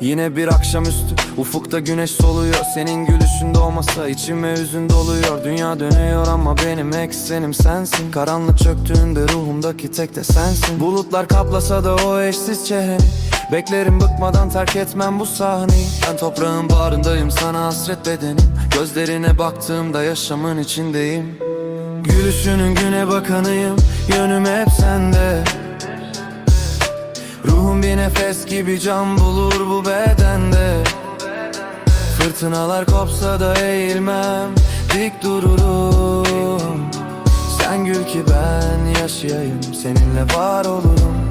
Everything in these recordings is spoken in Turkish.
Yine bir akşamüstü ufukta güneş soluyor. Senin gülüşün de olmasa içime hüzün doluyor. Dünya dönüyor ama benim eksenim sensin. Karanlık çöktüğünde ruhumdaki tek de sensin. Bulutlar kaplasa da o eşsiz çehreni Beklerim bıkmadan terk etmem bu sahneyi. Ben toprağın bağrındayım sana hasret bedenim. Gözlerine baktığımda yaşamın içindeyim. Gülüşünün güne bakanıyım Yönüm hep sende nefes gibi can bulur bu bedende. Fırtınalar kopsa da eğilmem Dik dururum. Sen gül ki ben yaşayayım Seninle var olurum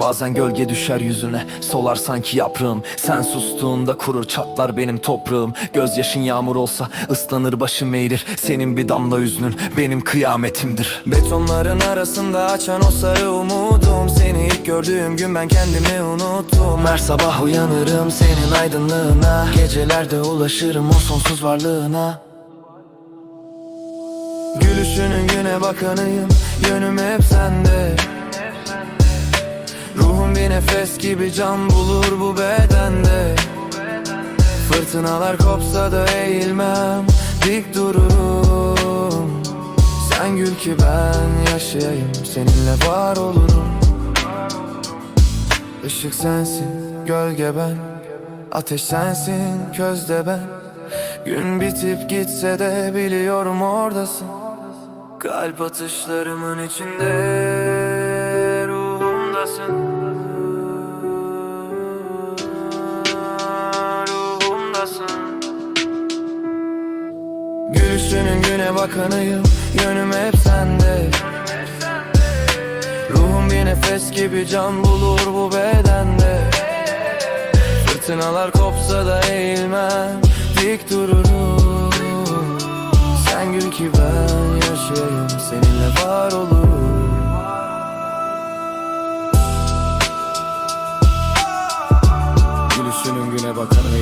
Bazen gölge düşer yüzüne Solar sanki yaprağım. Sen sustuğunda kurur çatlar benim toprağım. Gözyaşın yağmur olsa ıslanır başım eğilir. Senin bir damla üzünün benim kıyametimdir. Betonların arasında açan o sarı umudum. Seni ilk gördüğüm gün ben kendimi unuttum. Her sabah uyanırım senin aydınlığına. Gecelerde ulaşırım o sonsuz varlığına. Gülüşünün güne bakanıyım Yönüm hep sende nefes gibi can bulur bu bedende. Fırtınalar kopsa da eğilmem Dik dururum. Sen gül ki ben yaşayayım Seninle var olurum. Işık sensin, gölge ben Ateş sensin, közde ben. Gün bitip gitse de biliyorum oradasın. Kalp atışlarımın içinde ruhumdasın Ruhumdasın Gülüşünün güne bakanıyım Yönüm hep sende. Ruhum bir nefes gibi can bulur bu bedende. Fırtınalar kopsa da eğilmem Dik dururum. Sen gül ki ben yaşayayım Seninle var olurum. Gülüşünün güne bakanıyım